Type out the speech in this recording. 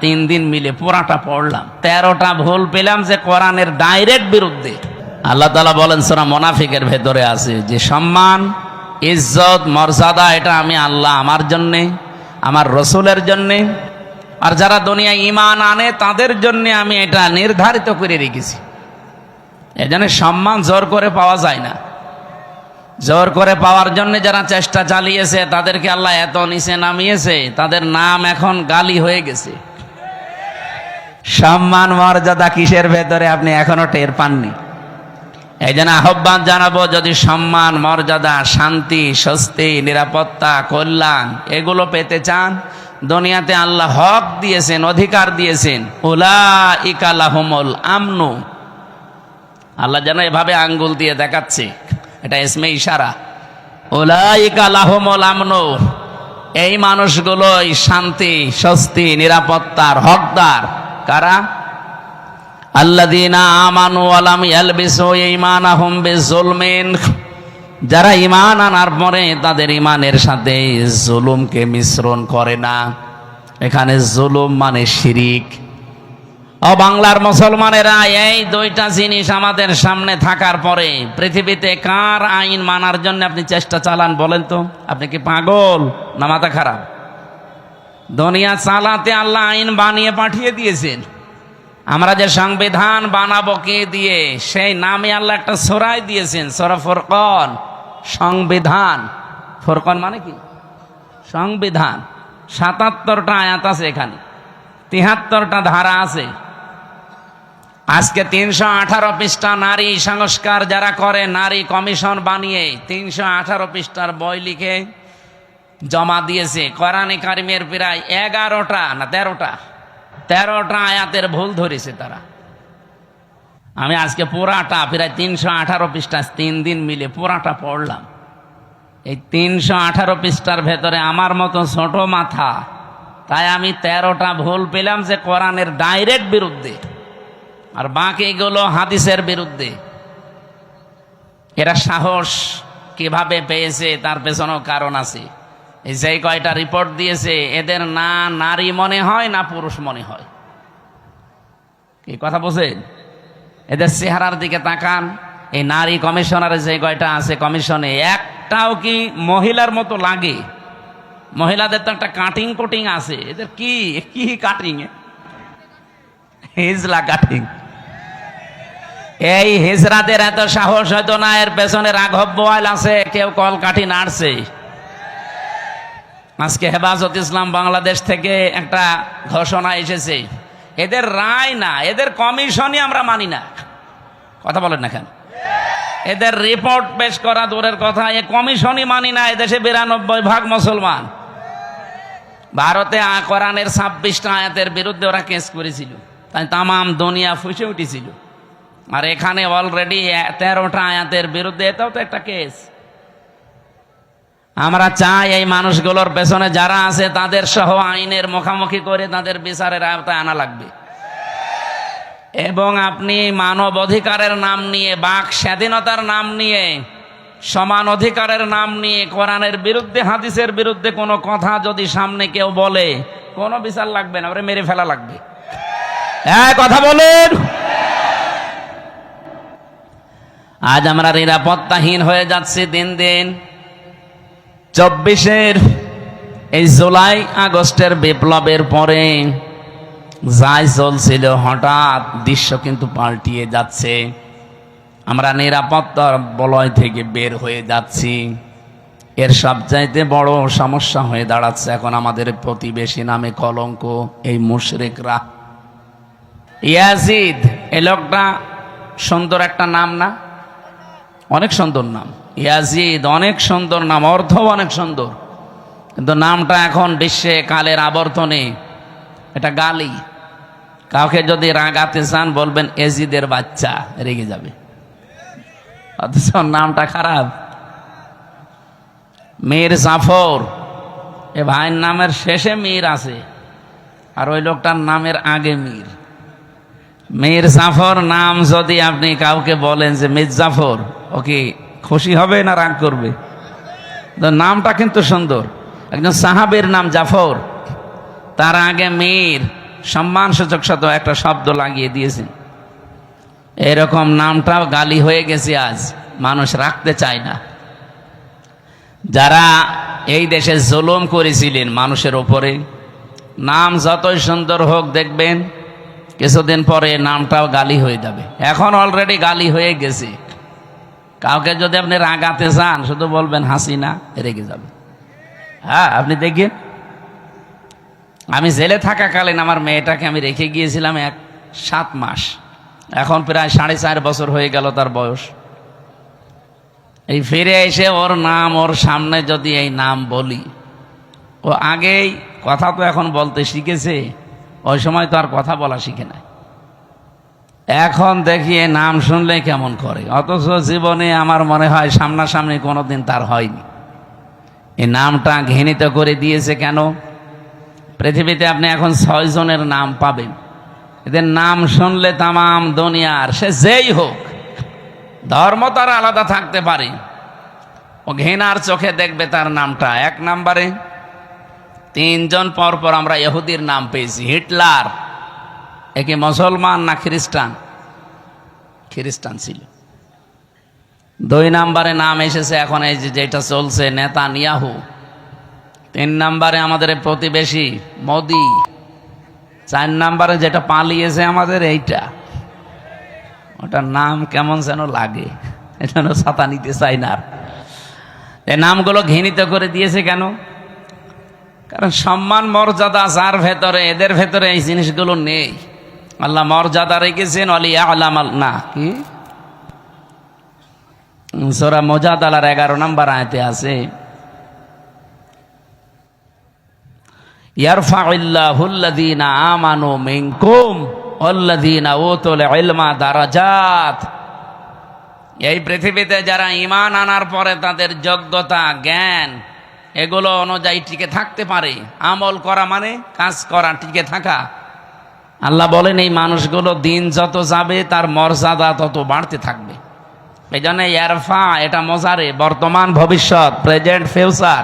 তিন দিন মিলে পুরাটা পড়লাম। তেরোটা ভুল পেলাম যে কোরআনের ডাইরেক্ট বিরুদ্ধে। আল্লাহ তালা বলেন সোনা মোনাফিকের ভেতরে আছে যে সম্মান, ইজ্জত, মর্যাদা, এটা আমি আল্লাহ আমার জন্যে, আমার রসুলের জন্যে, আর যারা দুনিয়ায় ইমান আনে, তাদের জন্য আমি এটা নির্ধারিত করে রেখেছি। এজন্য সম্মান জোর করে পাওয়া যায় না। জোর করে পাওয়ার জন্য যারা চেষ্টা চালিয়েছে, তাদেরকে আল্লাহ এত নিচে নামিয়েছে, তাদের নাম এখন গালি হয়ে গেছে। সম্মান মর্যাদা কিসের ভেতরে আপনি এখনও টের পাননি? এই জন্য আহ্বান জানাব, যদি সম্মান, মর্যাদা, শান্তি, স্বস্তি, নিরাপত্তা, কল্যাণ এগুলো পেতে চান, দুনিয়াতে আল্লাহ হক দিয়েছেন, অধিকার দিয়েছেন। ওলা ইকালাহমল আমনু। আল্লাহ যেন এভাবে আঙ্গুল দিয়ে দেখাচ্ছে। এটা এসমে ইশারা। ওলাইকা লাহমল আমনো। এই মানুষগুলোই শান্তি, স্বস্তি, নিরাপত্তার হকদার। কারা? আল্লাদিনা আমানু আলাম ইয়ালবিসু ঈমানাহুম যারা ইমান আনার পরে তাদের ইমানের সাথে জুলুমকে মিশ্রণ করে না। এখানে জুলুম মানে শিরিক। ও বাংলার মুসলমানেরা, এই দুইটা জিনিস আমাদের সামনে থাকার পরে পৃথিবীতে কার আইন মানার জন্য আপনি চেষ্টা চালান বলেন তো? আপনি কি পাগল না মাথা খারাপ? দুনিয়া চালাতে আল্লাহ আইন বানিয়ে পাঠিয়ে দিয়েছেন। আমরা যে সংবিধান বানাবো কে দিয়ে, সেই নামে আল্লাহ একটা সরাই দিয়েছেন, সরা ফোরকন। সংবিধান। ফোরকন মানে কি? সংবিধান। সাতাত্তরটা আয়াত আছে এখানে। তিহাত্তরটা ধারা আছে। আজকে তিনশো আঠারো পৃষ্ঠা নারী সংস্কার যারা করে, নারী কমিশন বানিয়ে তিনশো আঠারো পৃষ্ঠার বই লিখে জমা দিয়েছে। কোরআনে কারিমের প্রায় এগারোটা না তেরোটা তেরোটা আয়াতের ভুল ধরেছে তারা। আমি আজকে পুরাটা প্রায় তিনশো আঠারো পৃষ্ঠা, তিন দিন মিলে পুরাটা পড়লাম। এই তিনশো আঠারো পৃষ্ঠার ভেতরে আমার মতো ছোট মাথা, তাই আমি তেরোটা ভুল পেলাম যে কোরআনের ডাইরেক্ট বিরুদ্ধে আর বাকিগুলো হাদিসের বিরুদ্ধে। এরা সাহস কীভাবে পেয়েছে তার পেছনেও কারণ আছে। যে কয়টা রিপোর্ট দিয়েছে, এদের না নারী মনে হয়, না পুরুষ মনে হয়। কি কথা বলছেন এদের চেহারার দিকে তাকান। এই নারী কমিশনারের যে কয়টা আছে কমিশনে, একটাও কি মহিলার মতো লাগে? মহিলাদের তো একটা কাটিং কুটিং আছে। এদের কি কি কাটিং হিজলা কাটিং এই হিজরাদের এত সাহস হয়তো না, এর পেছনে রাঘব বোয়াল আছে, কেউ কল কাঠি নাড়ছে। আজকে হেফাজত ইসলাম বাংলাদেশ থেকে একটা ঘোষণা এসেছে। এদের রায় না, এদের কমিশনই আমরা মানি না। কথা বলেন না কেন? এদের রিপোর্ট পেশ করা দূরের কথা, এ কমিশনই মানি না, এদেশে বিরানব্বই ভাগ মুসলমান। ভারতে আ- কোরআনের ছাব্বিশটা আয়াতের বিরুদ্ধে ওরা কেস করেছিল। তাই তামাম দুনিয়া ফুসে উঠেছিল। আর এখানে অলরেডি তেরোটা আয়াতের বিরুদ্ধে এটাও তো একটা কেস। আমরা চাই এই মানুষগুলোর পেছনে যারা আছে, তাদের সহ আইনের মুখামুখি করে তাদের বিচারের আওতায় আনা লাগবে। এবং আপনি মানব অধিকারের নাম নিয়ে, বাক স্বাধীনতার নাম নিয়ে, সমান অধিকারের নাম নিয়ে, কোরআনের বিরুদ্ধে, হাদিসের বিরুদ্ধে কোনো কথা যদি সামনে কেউ বলে, কোনো বিচার লাগবে না, ওরে মেরে ফেলা লাগবে। হ্যাঁ কথা বলুন। আজ আমরা নিরাপত্তাহীন হয়ে যাচ্ছি দিন দিন। চব্বিশের এই জুলাই আগস্টের বিপ্লবের পরে যাই চলছিল, হঠাৎ দৃশ্য কিন্তু পাল্টিয়ে যাচ্ছে। আমরা নিরাপত্তার বলয় থেকে বের হয়ে যাচ্ছি। এর সবচাইতে বড় সমস্যা হয়ে দাঁড়াচ্ছে এখন আমাদের প্রতিবেশী নামে কলঙ্ক, এই মুশরেকরা। ইয়াজিদ, এ লোকটা সুন্দর একটা নাম না? অনেক সুন্দর নাম। ইয়াজিদ, অনেক সুন্দর নাম অর্থ অনেক সুন্দর। কিন্তু নামটা এখন বিশ্বে কালের আবর্তনে। এটা গালি। কাউকে যদি রাগাতে চান, বলবেন এজিদের বাচ্চা, রেগে যাবে। অথচ নামটা খারাপ। মীর জাফর, এ ভাইয়ের নামের শেষে মীর আছে, আর ওই লোকটার নামের আগে মীর। মীর জাফর নাম যদি আপনি কাউকে বলেন যে মীর জাফর ওকে খুশি হবে না রাগ করবে? নামটা কিন্তু সুন্দর। একজন সাহাবের নাম জাফর। তার আগে মীর। সম্মানসূচক শত একটা শব্দ লাগিয়ে দিয়েছেন। এরকম নামটাও গালি হয়ে গেছে আজ। মানুষ রাখতে চায় না। যারা এই দেশে জুলুম করেছিলেন মানুষের ওপরে নাম যতই সুন্দর হোক দেখবেন, কিছুদিন পরে নামটাও গালি হয়ে যাবে। এখন অলরেডি গালি হয়ে গেছে। কাউকে যদি আপনি রাগাতে চান, শুধু বলবেন, হাসিনা রেগে যাবে। হ্যাঁ আপনি দেখেন। আমি জেলে থাকাকালীন আমার মেয়েটাকে আমি রেখে গিয়েছিলাম এক সাত মাস। এখন প্রায় সাড়ে চার বছর হয়ে গেল তার বয়স। এই ফিরে এসে ওর নাম, ওর সামনে যদি এই নাম বলি, ও আগেই কথা তো এখন বলতে শিখেছে, ওই সময় তো আর কথা বলা শিখে নাই। এখন দেখি নাম শুনলে কেমন করে। অথচ জীবনে আমার মনে হয় সামনাসামনি কোনোদিন তার হয়নি। এই নামটা ঘৃণিত করে দিয়েছে কেন? পৃথিবীতে আপনি এখন ছয় জনের নাম পাবেন। এদের নাম শুনলে তামাম দুনিয়ার, সে যেই হোক, ধর্ম তার আলাদা থাকতে পারে। ও ঘৃণার চোখে দেখবে তার নামটা। এক নাম্বারে, তিনজন পর পর আমরা ইহুদির নাম পেয়েছি, হিটলার। একে মুসলমান না খ্রিস্টান? খ্রিস্টান ছিল। দুই নাম্বারে নাম এসেছে এখন এই যে যেটা চলছে নেতা নিয়াহু তিন নাম্বারে আমাদের প্রতিবেশী মোদি। চার নাম্বারে যেটা পালিয়েছে আমাদের এইটা। ওটার নাম কেমন যেন লাগে। এটা ছাতা নিতে চাই না। এই নামগুলো ঘৃণিত করে দিয়েছে কেন? কারণ সম্মান, মর্যাদা, যার ভেতরে, এদের ভেতরে এই জিনিসগুলো নেই। আল্লাহ মর্যাদা রেখেছেন, অলি আলাম না, কি? সোরা মজাদালার এগারো নম্বর আয়তে আছে ইয়ারফাউল্লাহুল্লাযীনা আমানু মিনকুম ওয়াল্লাযীনা উতুল ইলমা এই পৃথিবীতে যারা ঈমান আনার পরে তাদের যোগ্যতা, জ্ঞান, এগুলো অনুযায়ী টিকে থাকতে পারে। আমল করা মানে কাজ করা, টিকে থাকা। আল্লাহ বলেন, এই মানুষগুলো দিন যত যাবে, তার মর্যাদা তত বাড়তে থাকবে। এই জন্য ইয়ারফা, এটা মজারে, বর্তমান, ভবিষ্যৎ প্রেজেন্ট ফিউচার